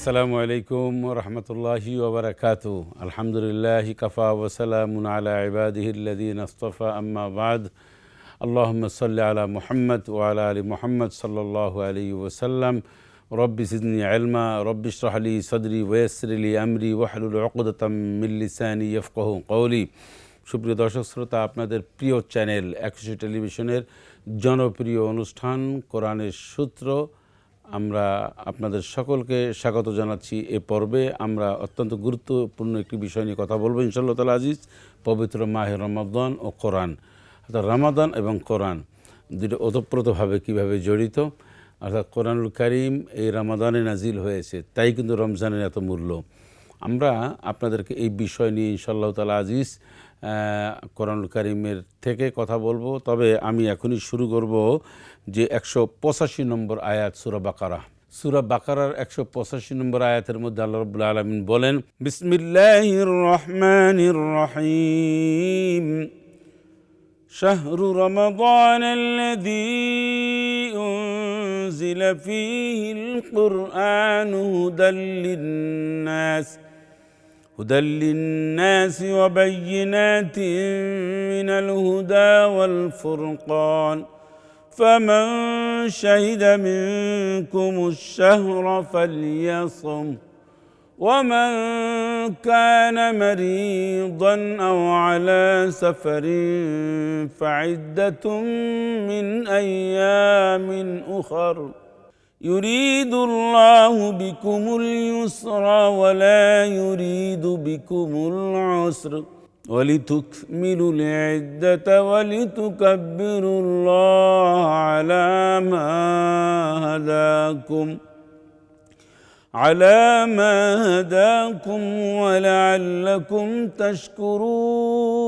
আসসালামু আলাইকুম রহমতুল্লাহি ওবরাকাত আলহামদুলিল্লাহ কফা ওসালামুন আলা ইবাদিহিল্লাদিন আস্তফা, আম্মা বাদ। আল্লাহম সাল্লি আলা মুহাম্মদ ওয়ালা আলী মুহাম্মদ সাল্লাহ আলী ওসাল্লাম রব্বি সিদনি আলমা রব্বি শাহলি সদরি ওয়েসরলি আমরি ওয়াহলুল অকদতম মিল্লিসানি ইয়ফকহ কৌলি সুপ্রিয় দর্শক, শ্রোতা, আপনাদের প্রিয় চ্যানেল একশো টেলিভিশনের জনপ্রিয় অনুষ্ঠান, কোরআনের সূত্র আমরা আপনাদের সকলকে স্বাগত জানাচ্ছি এ পর্বে। আমরা অত্যন্ত গুরুত্বপূর্ণ একটি বিষয় নিয়ে কথা বলব ইনশাল্লাহ তালা আজিজ, পবিত্র মাহে রমাদান ও কোরআন। অর্থাৎ রামাদান এবং কোরআন দুটো ওতপ্রোতভাবে কীভাবে জড়িত, অর্থাৎ কোরআনুল করিম এই রামাদানে নাজিল হয়েছে, তাই কিন্তু রমজানের এত মূল্য। আমরা আপনাদেরকে এই বিষয় নিয়ে ইনশাল্লাহ তালা আজিজ কোরআনুল করিমের থেকে কথা বলবো তবে আমি এখনই শুরু করব যে একশো পঁচাশি নম্বর আয়াত সুরা বাকারা সুরা বাকারার একশো পঁচাশি নম্বর আয়াতের মধ্যে আল্লাহ রবুল্লা আলমিন বলেন বিসমিল্লাহির রহমানির রহিম شهر رمضان الذي أنزل فيه القرآن هدى للناس هدى للناس وبينات من الهدى والفرقان. فمن شهد منكم الشهر فليصم ومن كان مريضا أو على سفر فعدة من أيام أخر. يريد الله بكم اليسر ولا يريد بكم العسر ولتكملوا العدة ولتكبروا الله على ما هداكم على ما هداكم ولعلكم تشكرون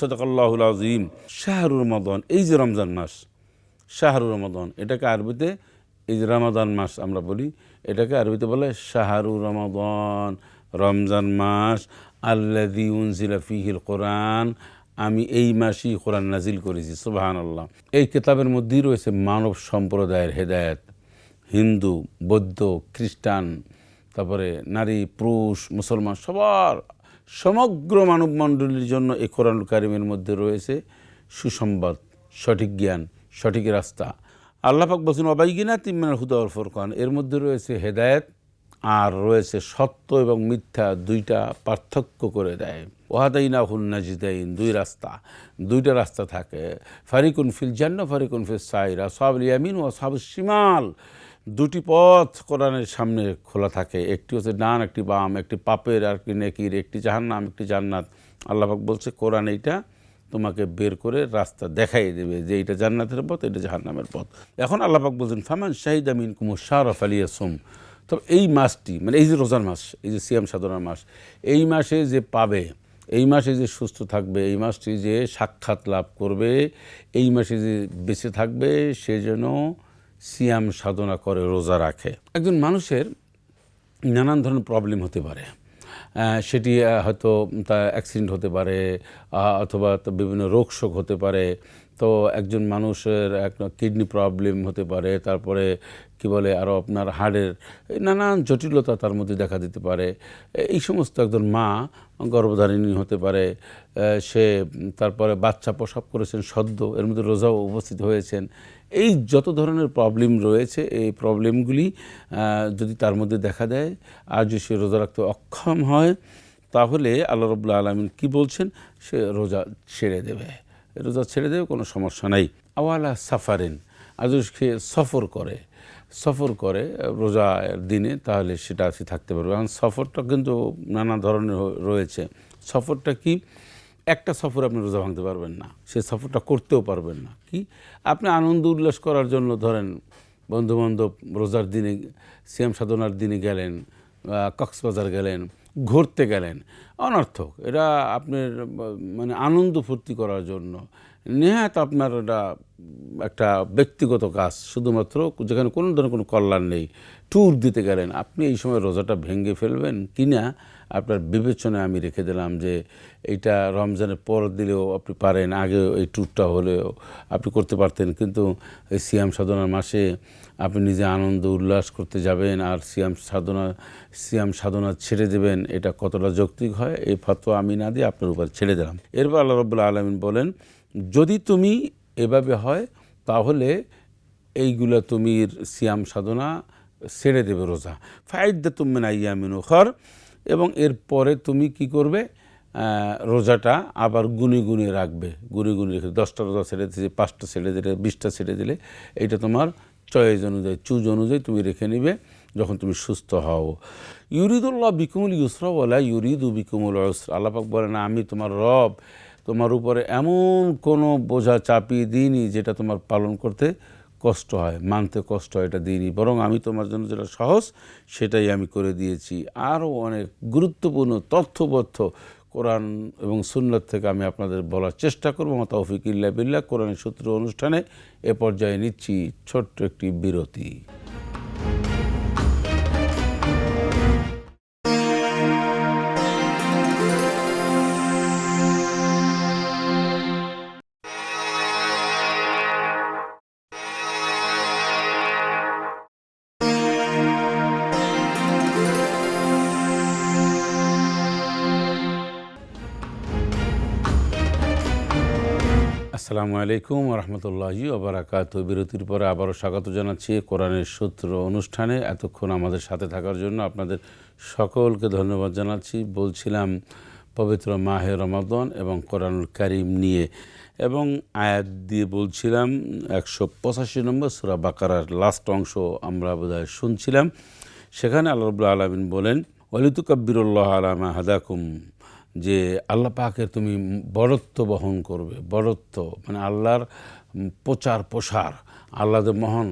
সদকাল্লাহুল আজিম শাহরুর রমাদান, এই যে রমজান মাস, শাহরুর রমাদান, এটাকে আরবিতে, এই যে রমাদান মাস আমরা বলি, এটাকে আরবিতে বলে শাহরু রমাদান, রমজান মাস আল্লাদি কোরআন, আমি এই মাসেই কোরআন নাজিল করেছি সুবাহান আল্লাহ এই কিতাবের মধ্যেই রয়েছে মানব সম্প্রদায়ের হেদায়ত। হিন্দু, বৌদ্ধ, খ্রিস্টান, তারপরে নারী, পুরুষ, মুসলমান, সবার সমগ্র মানব মণ্ডলীর জন্য এই কোরআন কারিমের মধ্যে রয়েছে সুসংবাদ, সঠিক জ্ঞান, সঠিক রাস্তা। আল্লাপাক বলছেন অবাইগিনা তিমিনার হুদাউল ফোরকান। এর মধ্যে রয়েছে হেদায়েত আর রয়েছে সত্য এবং মিথ্যা দুইটা পার্থক্য করে দেয়। ওহাদাইনা হুল নাজিদাইন, দুই রাস্তা, দুইটা রাস্তা থাকে। ফারিকুন ফিল জান্ন ফারিকুন ফিল সাইরা। সব ইয়ামিন ও সব শিমাল। দুটি পথ কোরআনের সামনে খোলা থাকে। একটি হচ্ছে ডান, একটি বাম, একটি পাপের আর কি নেকির, একটি জাহান্নাম, একটি জান্নাত। আল্লাহাক বলছে, কোরআন এইটা তোমাকে বের করে রাস্তা দেখাই দেবে যে এইটা জান্নাতের পথ এটা জাহান্নামের পথ। এখন আল্লাহাক বলছেন, ফামান শাহিদ আমিন কুমুর শারফ আলিয়া সোম তবে এই মাসটি মানে এই যে রোজার মাস, এই যে সিয়াম সাধনার মাস, এই মাসে যে পাবে, এই মাসে যে সুস্থ থাকবে, এই মাসটি যে সাক্ষাৎ লাভ করবে, এই মাসে যে বেঁচে থাকবে, সে যেন সিয়াম সাধনা করে, রোজা রাখে। একজন মানুষের নানান ধরনের প্রবলেম হতে পারে। সেটি হয়তো তা অ্যাক্সিডেন্ট হতে পারে অথবা বিভিন্ন রোগ শোক হতে পারে। তো একজন মানুষের এক কিডনি প্রবলেম হতে পারে, তারপরে কি বলে আরও আপনার হাড়ের নানান জটিলতা তার মধ্যে দেখা দিতে পারে। এই সমস্ত একজন মা গর্ভধারিণী হতে পারে সে তারপরে বাচ্চা প্রসব করেছেন, সদ্য, এর মধ্যে রোজাও উপস্থিত হয়েছেন। এই যত ধরনের প্রবলেম রয়েছে, এই প্রবলেমগুলি যদি তার মধ্যে দেখা দেয় আর যদি সে রোজা রাখতে অক্ষম হয়, তাহলে আল্লাহ রবুল্লা আলমিন কী বলছেন? সে রোজা ছেড়ে দেবে। রোজা ছেড়ে দেবে, কোনো সমস্যা নাই। আওয়ালা সাফারেন, আর যদি সে সফর করে সফর করে রোজা দিনে, তাহলে সেটা সে থাকতে পারবে। এখন সফরটা কিন্তু নানা ধরনের রয়েছে। সফরটা কি? একটা সফর আপনি রোজা ভাঙতে পারবেন না, সে সফরটা করতেও পারবেন না। কি? আপনি আনন্দ উল্লাস করার জন্য ধরেন, বন্ধুবান্ধব রোজার দিনে সিয়াম সাধনার দিনে গেলেন কক্সবাজার গেলেন, ঘুরতে গেলেন, অনর্থক। এটা আপনার মানে আনন্দ ফুর্তি করার জন্য। নেহাত আপনার এটা একটা ব্যক্তিগত কাজ, শুধুমাত্র যেখানে কোনো ধরনের কোনো কল্যাণ নেই। ট্যুর দিতে গেলেন, আপনি এই সময় রোজাটা ভেঙে ফেলবেন কি না? আপনার বিবেচনায় আমি রেখে দিলাম যে এইটা রমজানের পর দিলেও আপনি পারেন আগে এই ট্যুরটা হলেও আপনি করতে পারতেন। কিন্তু এই সিয়াম সাধনার মাসে আপনি নিজে আনন্দ, উল্লাস করতে যাবেন আর সিয়াম সাধনা সিয়াম সাধনা ছেড়ে দেবেন, এটা কতটা যৌক্তিক হয় এই ফতোয়া আমি না দিয়ে আপনার উপর ছেড়ে দিলাম। এরপর আল্লাহ রবুল্লা আলমিন বলেন, যদি তুমি এভাবে হয়, তাহলে এইগুলা তুমি সিয়াম সাধনা ছেড়ে দেবে রোজা। ফাইদা তুমি না আইয়ামিন খর এবং এরপরে তুমি কি করবে? রোজাটা আবার গুনে গুনে রাখবে। গুনে গুনি রেখে দশটা রোজা ছেড়ে দিলে, পাঁচটা ছেড়ে দিলে, বিশটা ছেড়ে দিলে, এইটা তোমার চয়েস অনুযায়ী, চুজ অনুযায়ী তুমি রেখে নিবে যখন তুমি সুস্থ হও। ইউরিদুল্লাহ বিকুমুল ইউসরা বলা ইউরিদু বিকুমুল ইউসরা আল্লাপাক বলে না, আমি তোমার রব, তোমার উপরে এমন কোনো বোঝা চাপিয়ে দিইনি যেটা তোমার পালন করতে কষ্ট হয়, মানতে কষ্ট হয়, এটা দিইনি। বরং আমি তোমার জন্য যেটা সহজ, সেটাই আমি করে দিয়েছি। আরও অনেক গুরুত্বপূর্ণ, তথ্যবদ্ধ কোরআন এবং সুন্নত থেকে আমি আপনাদের বলার চেষ্টা করব। আমার তৌফিক ইল্লা কোরআন সূত্র অনুষ্ঠানে এ পর্যায়ে নিচ্ছি ছোট্ট একটি বিরতি। আসসালামু আলাইকুম রহমতুল্লাহি ওবরাকাত বিরতির পরে আবারও স্বাগত জানাচ্ছি কোরআনের সূত্র অনুষ্ঠানে। এতক্ষণ আমাদের সাথে থাকার জন্য আপনাদের সকলকে ধন্যবাদ জানাচ্ছি। বলছিলাম, পবিত্র মাহে রমাদন এবং কোরআনুল কারিম নিয়ে এবং আয়াত দিয়ে বলছিলাম, একশো পঁচাশি নম্বর সুরা বাকারার লাস্ট অংশ আমরা বোধহয় শুনছিলাম। সেখানে আল্লাহ রবুল্লা আলমিন বলেন, ওয়ালিতুকাব্বিরুল্লাহ আলামা হাদাকুম। যে আল্লাহ পাকের তুমি বড়ত্ব বহন করবে বড়ত্ব মানে আল্লাহর প্রচার প্রসার আল্লাহ মহান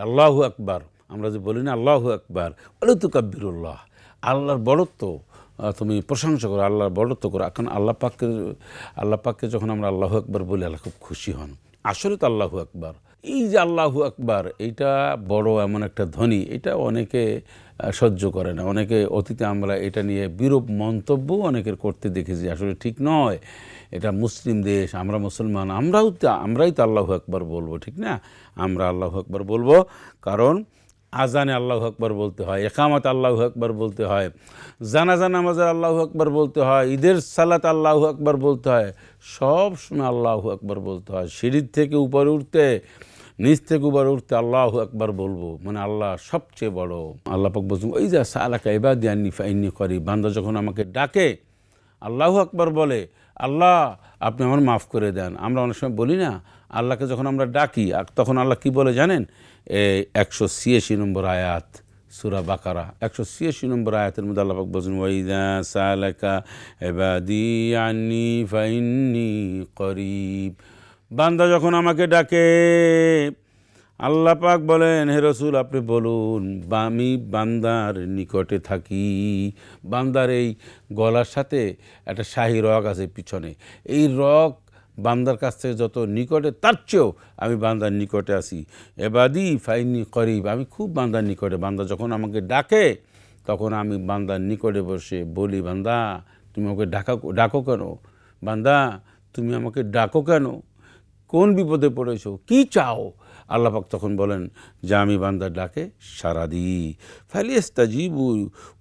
আল্লাহু আকবার আমরা যে বলি না আল্লাহু আকবার অলিতু কাব্বিরুল্লাহ আল্লাহর বড়ত্ব আহ, তুমি প্রশংসা করো আল্লাহর বড়ত্ব করো এখন আল্লাহ পাককে আল্লাহ পাককে যখন আমরা আল্লাহু আকবার বলি আল্লাহ খুব খুশি হন। আসলে তো আল্লাহু আকবার। এই যে আল্লাহু আকবার এটা বড় এমন একটা ধ্বনি, এটা অনেকে সহ্য করে না। অনেকে অতীতে আমরা এটা নিয়ে বিরূপ মন্তব্য অনেকের করতে দেখেছি, আসলে ঠিক নয়। এটা মুসলিম দেশ, আমরা মুসলমান, আমরাও তো, আমরাই তো আল্লাহু আকবার বলব, ঠিক না? আমরা আল্লাহু আকবার বলব কারণ আজানে আল্লাহু আকবার বলতে হয়, একামত আল্লাহু আকবার বলতে হয়, জানাজা নামাজের আল্লাহু আকবার বলতে হয়, ঈদের সালাত আল্লাহু আকবার বলতে হয়, সব সময় আল্লাহু আকবার বলতে হয়। সিঁড়ির থেকে উপরে উঠতে নিচ থেকে উবার উঠতে আল্লাহ একবার বলব মানে আল্লাহ সবচেয়ে বড়। আল্লাহ পাক বলছেন, ওই যা সালাকা এবার দিয়ান্নি ফাইনি করি বান্দা যখন আমাকে ডাকে, আল্লাহু আকবার বলে, আল্লাহ, আপনি আমার মাফ করে দেন। আমরা অনেক সময় বলি না, আল্লাহকে যখন আমরা ডাকি তখন আল্লাহ কি বলে জানেন? একশো ছিয়াশি নম্বর আয়াত, সুরা বাকারা, একশো ছিয়াশি নম্বর আয়াতের মধ্যে আল্লাহ বলছেন ওয়াইদা সালাকা এবাদি আনি ফাইনি করিব। বান্দা যখন আমাকে ডাকে, আল্লাহ পাক বলেন, হে রসুল, আপনি বলুন আমি বান্দার নিকটে থাকি। বান্দার এই গলার সাথে একটা শাহী রগ আছে পিছনে। এই রগ বান্দার কাছ থেকে যত নিকটে, তার চেয়েও আমি বান্দার নিকটে আসি এবাদি ফাইনি করিব, আমি খুব বান্দার নিকটে। বান্দা যখন আমাকে ডাকে, তখন আমি বান্দার নিকটে বসে বলি, বান্দা, তুমি আমাকে ডাকা, ডাকো কেন? বান্দা, তুমি আমাকে ডাকো কেন? কোন বিপদে পড়েছো? কি চাও? আল্লাপাক তখন বলেন, যে আমি বান্দার ডাকে, সারা দিই। ফালিয়েস্তা জিবু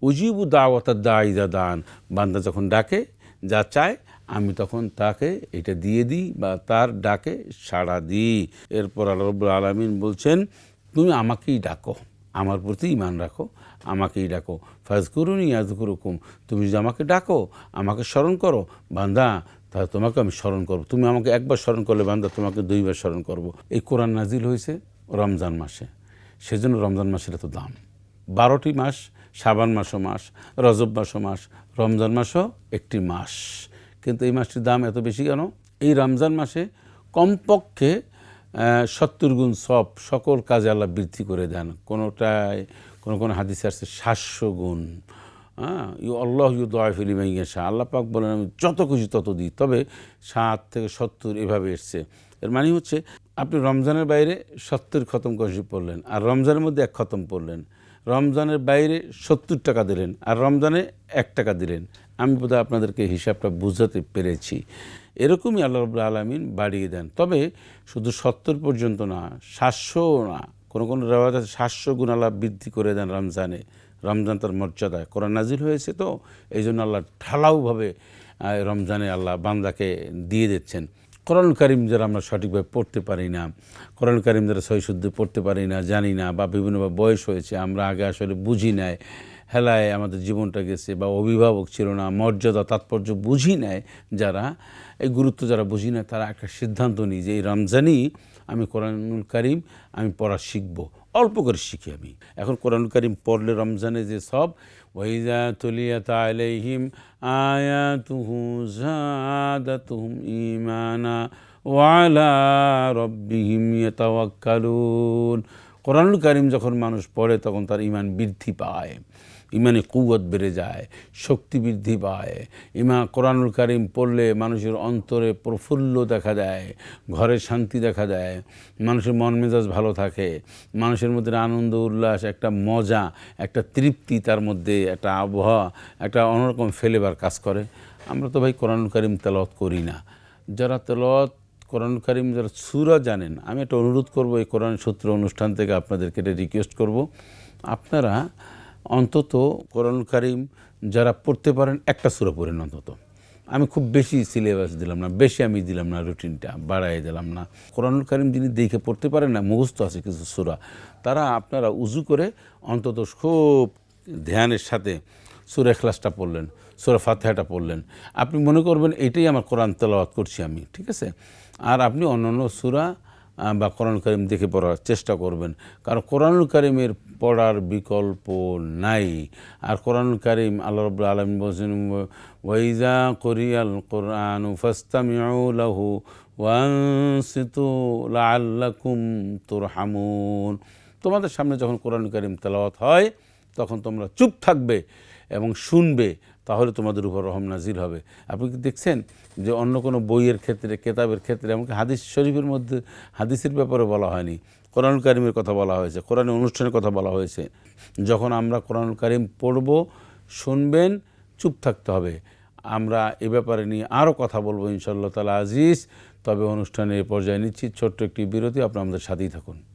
উজিবু দাওয়াতার দায়দা দান। বান্দা যখন ডাকে, যা চায়, আমি তখন তাকে এটা দিয়ে দিই বা তার ডাকে সাড়া দিই। এরপর আল্লাহ রব্বুল আলমিন বলছেন, তুমি আমাকেই ডাকো, আমার প্রতি ইমান রাখো, আমাকেই ডাকো। ফাজ করুন ইয়াজ করুকুম তুমি যদি আমাকে ডাকো, আমাকে স্মরণ করো, বান্দা তাহলে তোমাকে আমি স্মরণ করব। তুমি আমাকে একবার স্মরণ করলে বান্দা তোমাকে দুইবার স্মরণ করব। এই কোরআন নাজিল হয়েছে রমজান মাসে। সেজন্য রমজান মাসের এত দাম। বারোটি মাস সাবান মাসও মাস, রজব মাসও মাস, রমজান মাসও একটি মাস। কিন্তু এই মাসটির দাম এত বেশি কেন? এই রমজান মাসে কমপক্ষে সত্তর গুণ সব সকল কাজে আল্লাহ বৃদ্ধি করে দেন। কোনোটায়, কোনো কোনো হাদিসে আসছে সাতশো গুণ। হ্যাঁ ইউ আল্লাহ ইউ আল্লাহ পাক বলেন, আমি যত খুশি তত দিই। তবে সাত থেকে সত্তর এভাবে এসছে। এর মানে হচ্ছে, আপনি রমজানের বাইরে সত্তর খতম কষি পড়লেন আর রমজানের মধ্যে এক খতম পড়লেন রমজানের বাইরে সত্তর টাকা দিলেন, আর রমজানে এক টাকা দিলেন। আমি বোধহয় আপনাদেরকে হিসাবটা বুঝাতে পেরেছি। এরকমই আল্লাহ রবুল্লা আলমিন বাড়িয়ে দেন। তবে শুধু সত্তর পর্যন্ত না, সাতশো না, কোনো কোনো রেওয়াজ আছে সাতশো গুণ আল্লাহ বৃদ্ধি করে দেন রমজানে। রমজান তার মর্যাদায় কোরআন নাজিল হয়েছে তো এই জন্য আল্লাহ ঢালাওভাবে রমজানে আল্লাহ বান্দাকে দিয়ে দিচ্ছেন। কোরআন কারিম যারা আমরা সঠিকভাবে পড়তে পারি না কোরআন কারিম যারা সহিশুদ্ধ পড়তে পারি না, জানি না বা বিভিন্নভাবে বয়স হয়েছে, আমরা আগে আসলে বুঝি নাই, হেলায় আমাদের জীবনটা গেছে বা অভিভাবক ছিল না, মর্যাদা, তাৎপর্য বুঝি নেয় যারা, এই গুরুত্ব যারা বুঝি না তারা একটা সিদ্ধান্ত নিই যে এই রমজানই আমি কোরআনুল কারিম আমি পড়া শিখব। অল্প করে শিখি আমি। এখন কোরআন করিম পড়লে রমজানে যে সব, ওয়াইজা আয়া আলাইহিম জাদা তুহুম ইমানা ওয়ালা রব্বিহিম ইয়াতাওয়াক্কালুন। কোরআনুল করিম যখন মানুষ পড়ে তখন তার ইমান বৃদ্ধি পায়। ইমানে কুয়াত বেড়ে যায়, শক্তি বৃদ্ধি পায়। ইমা কোরআনুল কারিম পড়লে মানুষের অন্তরে প্রফুল্ল দেখা দেয় ঘরে শান্তি দেখা দেয় মানুষের মন মেজাজ ভালো থাকে, মানুষের মধ্যে আনন্দ, উল্লাস, একটা মজা, একটা তৃপ্তি তার মধ্যে, একটা আবহাওয়া, একটা অন্যরকম ফেলেবার কাজ করে। আমরা তো ভাই কোরআনুল কারিম তেলত করি না। যারা তেলত কোরআন কারিম যারা সুরা জানেন, আমি একটা অনুরোধ করব এই কোরআন সূত্র অনুষ্ঠান থেকে আপনাদেরকে এটা রিকোয়েস্ট করব। আপনারা অন্তত কোরআন কারিম যারা পড়তে পারেন একটা সুরা পড়েন অন্তত। আমি খুব বেশি সিলেবাস দিলাম না বেশি আমি দিলাম না রুটিনটা বাড়াই দিলাম না। কোরআনুল কারিম যিনি দেখে পড়তে পারেন না মুখস্থ আছে কিছু সুরা তারা আপনারা উজু করে অন্তত খুব ধ্যানের সাথে সুরা খ্লাসটা পড়লেন সুরা ফাতেহাটা পড়লেন। আপনি মনে করবেন এটাই আমার কোরআন তেলাওয়াত করছি আমি ঠিক আছে? আর আপনি অন্যান্য সুরা আহ, বা কোরআন করিম দেখে পড়ার চেষ্টা করবেন। কারণ কোরআনুল কারিমের পড়ার বিকল্প নাই। আর কোরআনুল কারিম আল্লাহ রব আলম বলছেন ওয়াইজা করিয়াল কোরআন ফাস্তামিউ লাহু ওয়ানসিতু লাআল্লাকুম তুরহামুন। তোমাদের সামনে যখন কোরআন করিম তেলাওয়াত হয়, তখন তোমরা চুপ থাকবে এবং শুনবে, তাহলে তোমাদের উপর রহম নাজির হবে। আপনি কি দেখছেন? যে অন্য কোনো বইয়ের ক্ষেত্রে, কেতাবের ক্ষেত্রে, এমনকি হাদিস শরীফের মধ্যে হাদিসের ব্যাপারে বলা হয়নি। কোরআন কারিমের কথা বলা হয়েছে, কোরআন অনুষ্ঠানের কথা বলা হয়েছে। যখন আমরা কোরআন কারিম পড়ব, শুনবেন, চুপ থাকতে হবে। আমরা এ ব্যাপারে নিয়ে আরও কথা বলব ইনশাল্লাহ তালা আজিজ। তবে অনুষ্ঠানের পর্যায়ে নিচ্ছি ছোট্ট একটি বিরতি, আপনারা আমাদের সাথেই থাকুন।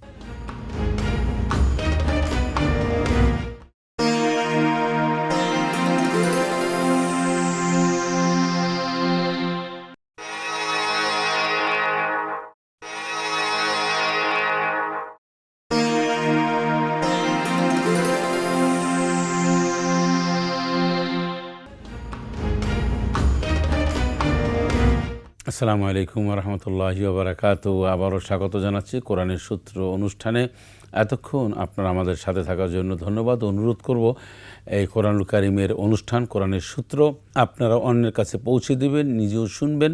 আসসালামু আলাইকুম রহমতুল্লাহি বারাকাত আবারও স্বাগত জানাচ্ছি কোরআনের সূত্র অনুষ্ঠানে। এতক্ষণ আপনারা আমাদের সাথে থাকার জন্য ধন্যবাদ। অনুরোধ করব, এই কোরআনুল কারিমের অনুষ্ঠান, কোরআনের সূত্র আপনারা অন্যের কাছে পৌঁছে দেবেন, নিজেও শুনবেন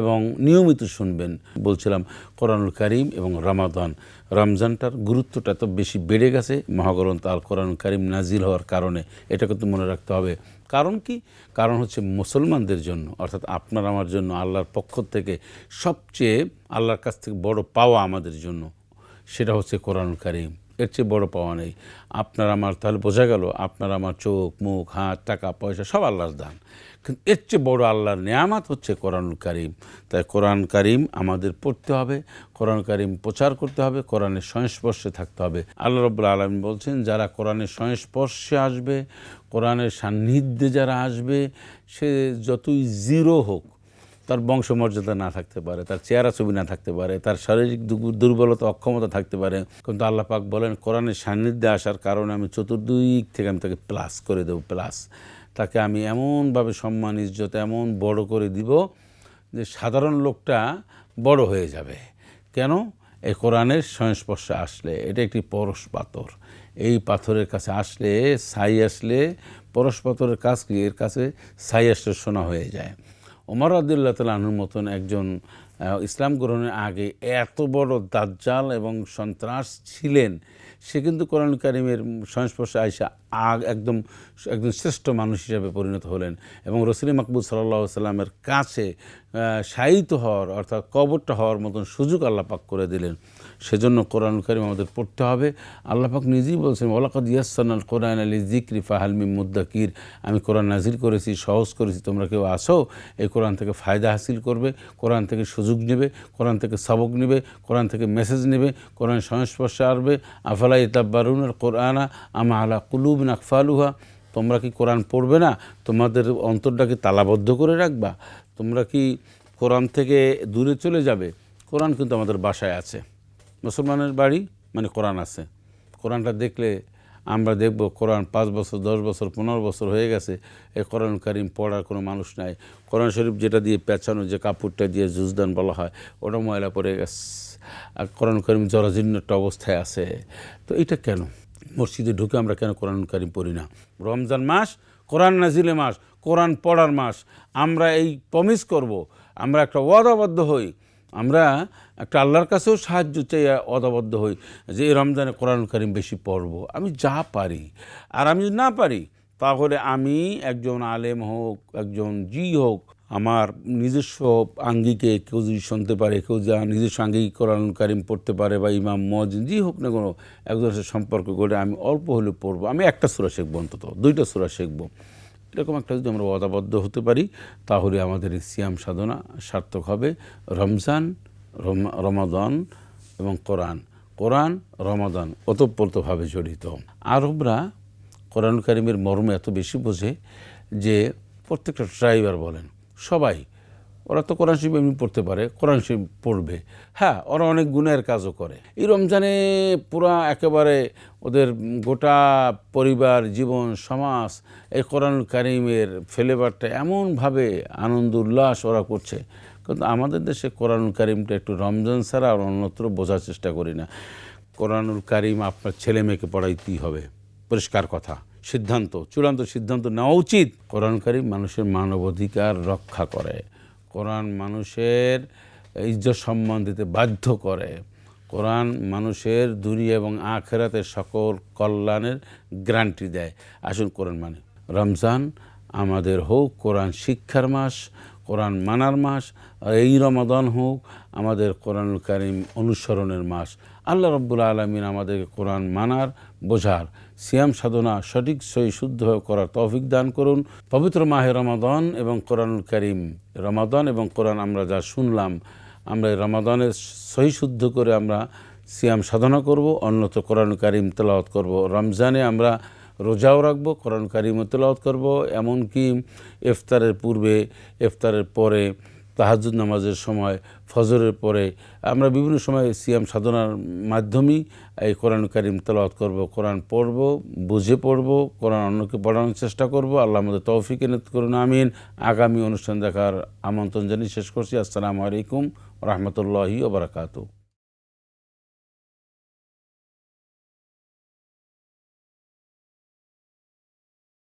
এবং নিয়মিত শুনবেন। বলছিলাম, কোরআনুল কারিম এবং রমাদান, রমজানটার গুরুত্বটা তো বেশি বেড়ে গেছে। মহাগ্রন্থ আল কোরআনুল কারিম নাজিল হওয়ার কারণে। এটা কিন্তু মনে রাখতে হবে কারণ কি? কারণ হচ্ছে মুসলমানদের জন্য, অর্থাৎ আপনার আমার জন্য, আল্লাহর পক্ষ থেকে সবচেয়ে আল্লাহর কাছ থেকে বড় পাওয়া আমাদের জন্য, সেটা হচ্ছে কোরআনুল কারিম। এর চেয়ে বড় পাওয়া নেই। আপনার আমার তাহলে বোঝা গেল, আপনার আমার চোখ, মুখ, হাত, টাকা, পয়সা সব আল্লাহর দান। কিন্তু এর চেয়ে বড় আল্লাহর নেয়ামাত হচ্ছে কোরআনুল কারিম। তাই কোরআন কারিম আমাদের পড়তে হবে, কোরআন কারিম প্রচার করতে হবে, কোরআনের সংস্পর্শে থাকতে হবে। আল্লাহ রব্বুল আলম বলছেন, যারা কোরআনের সংস্পর্শে আসবে, কোরআনের সান্নিধ্যে যারা আসবে, সে যতই জিরো হোক তার বংশমর্যাদা না থাকতে পারে, তার চেহারা ছবি না থাকতে পারে, তার শারীরিক দুর্বলতা, অক্ষমতা থাকতে পারে। কিন্তু আল্লাহ পাক বলেন, কোরআনের সান্নিধ্যে আসার কারণে আমি চতুর্দিক থেকে আমি তাকে প্লাস করে দেবো প্লাস তাকে আমি এমনভাবে সম্মান, ইজ্জত এমন বড় করে দিব যে সাধারণ লোকটা বড় হয়ে যাবে। কেন? এই কোরআনের সংস্পর্শে আসলে, এটা একটি পরশ পাথর। এই পাথরের কাছে আসলে, ছাই আসলে, পরশ পাথরের কাজ কি? এর কাছে ছাই আসলে শোনা হয়ে যায়। ওমর আদুল্লাহ তালাহুর মতন একজন ইসলাম গ্রহণের আগে এত বড় দাজ্জাল এবং সন্ত্রাস ছিলেন, সে কিন্তু কোরআন কারিমের সংস্পর্শে আইসা আগ, একদম একদম শ্রেষ্ঠ মানুষ হিসেবে পরিণত হলেন এবং রসুলি মাকবুল সাল্লাহ সাল্লামের কাছে শায়িত হওয়ার অর্থাৎ কবরটা হওয়ার মতন সুযোগ আল্লাপাক করে দিলেন। সেজন্য কোরআন কারিম আমাদের পড়তে হবে। আল্লাপাক নিজেই বলছেন ওলাকাদ ইয়াসান্নাল কোরআন আলী জিক্রি ফাহালমি মুদ্দাকির। আমি কোরআন নাজির করেছি, সহজ করেছি, তোমরা কেউ আসো এই কোরআন থেকে ফায়দা হাসিল করবে, কোরআন থেকে সুযোগ নেবে, কোরআন থেকে সবক নেবে, কোরআন থেকে মেসেজ নেবে, কোরআন সংস্পর্শে আসবে। আফালা ইতাব্বারুনের কোরআনা আমা আলা কুলুবিন আকফালুহা, তোমরা কি কোরআন পড়বে না? তোমাদের অন্তরটাকে তালাবদ্ধ করে রাখবা? তোমরা কি কোরআন থেকে দূরে চলে যাবে? কোরআন কিন্তু আমাদের বাসায় আছে। মুসলমানের বাড়ি মানে কোরআন আছে। কোরআনটা দেখলে আমরা দেখব, কোরআন পাঁচ বছর, দশ বছর, পনেরো বছর হয়ে গেছে। এই কোরআন কারিম পড়ার কোনো মানুষ নাই। কোরআন শরীফ যেটা দিয়ে পেঁচানো, যে কাপড়টা দিয়ে জুজদান বলা হয়, ওটা ময়লা পড়ে গেছে। আর কোরআন করিম জরাজীর্ণ একটা অবস্থায় আছে। তো এটা কেন? মসজিদে ঢুকে আমরা কেন কোরআন কারিম পড়ি না? রমজান মাস, কোরআন নাজিলে মাস, কোরআন পড়ার মাস। আমরা এই প্রমিস করব, আমরা একটা ওয়াদাবদ্ধ হই। আমরা একটা আল্লাহর কাছেও সাহায্য চাই অদাবদ্ধ হই যে এই রমজানে কোরআন করিম বেশি পড়ব। আমি যা পারি। আর আমি যদি না পারি, তাহলে আমি একজন আলেম হোক, একজন জি হোক আমার নিজস্ব আঙ্গিকে কেউ যদি শুনতে পারে, কেউ যা নিজস্ব আঙ্গিক কোরআন কারিম পড়তে পারে বা ইমাম মজিন জি হোক না কোনো একজনের সাথে সম্পর্ক করে আমি অল্প হলেও পড়ব। আমি একটা সুরা শিখব অন্তত, দুইটা সুরা শিখব। এরকম একটা যদি আমরা ওয়াদাবদ্ধ হতে পারি, তাহলে আমাদের এই সিয়াম সাধনা সার্থক হবে। রমজান, রম- রমাদান এবং কোরআন। কোরআন, রমাদান ওতপ্রোতভাবে জড়িত। আরবরা কোরআন কারিমের মর্ম এত বেশি বোঝে যে প্রত্যেকটা ড্রাইভার বলেন সবাই। ওরা তো কোরআন শরীফ এমনি পড়তে পারে, কোরআন শরীফ পড়বে। হ্যাঁ ওরা অনেক গুণের কাজও করে। এই রমজানে পুরা একেবারে ওদের গোটা পরিবার, জীবন, সমাজ এই কোরআন কারিমের ফ্লেভারটা এমনভাবে আনন্দ, উল্লাস ওরা করছে। কিন্তু আমাদের দেশে কোরআন কারিমটা একটু রমজান ছাড়া আর অন্যত্র বোঝার চেষ্টা করি না। কোরআনুল কারিম আপনার ছেলে মেয়েকে পড়াইতেই হবে। পরিষ্কার কথা। সিদ্ধান্ত, চূড়ান্ত সিদ্ধান্ত নেওয়া উচিত। কোরআন কারিম মানুষের মানবাধিকার রক্ষা করে। কোরআন মানুষের ইজ্জত সম্মান দিতে বাধ্য করে। কোরআন মানুষের দুনিয়া এবং আখেরাতের সকল কল্যাণের গ্যারান্টি দেয়। আসুন কোরআন মানে। রমজান আমাদের হোক, কোরআন শিক্ষার মাস, কোরআন মানার মাস, আর এই রমাদান হোক, আমাদের কোরআনুল কারিম অনুসরণের মাস। আল্লাহ রব্বুল আলমিন আমাদেরকে কোরআন মানার বোঝার সিয়াম সাধনা সঠিক, সই শুদ্ধভাবে করার তৌফিক দান করুন। পবিত্র মাহে রমাদান এবং কোরআনুল কারিম। রমাদান এবং কোরআন আমরা যা শুনলাম, আমরা রমাদানের সহি শুদ্ধ করে আমরা সিয়াম সাধনা করব, অন্যত কোরআন কারিম তেলাওয়াত করব। রমজানে আমরা রোজাও রাখব কোরআন কারিমও তেলাওয়াত করব। এমনকি ইফতারের পূর্বে, ইফতারের পরে তাহাজুদ নামাজের সময়, ফজরের পরে আমরা বিভিন্ন সময় সিয়াম সাধনার মাধ্যমেই এই কোরআন কারিম তেলাওয়াত করব, কোরআন পড়ব, বুঝে পড়ব, কোরআন অন্যকে পড়ানোর চেষ্টা করব। আল্লাহ আমাদের তৌফিক এনত করুন, আমিন। আগামী অনুষ্ঠান দেখার আমন্ত্রণ জানিয়ে শেষ করছি। আসসালামু আলাইকুম রহমতুল্লাহি ওবরাকাতু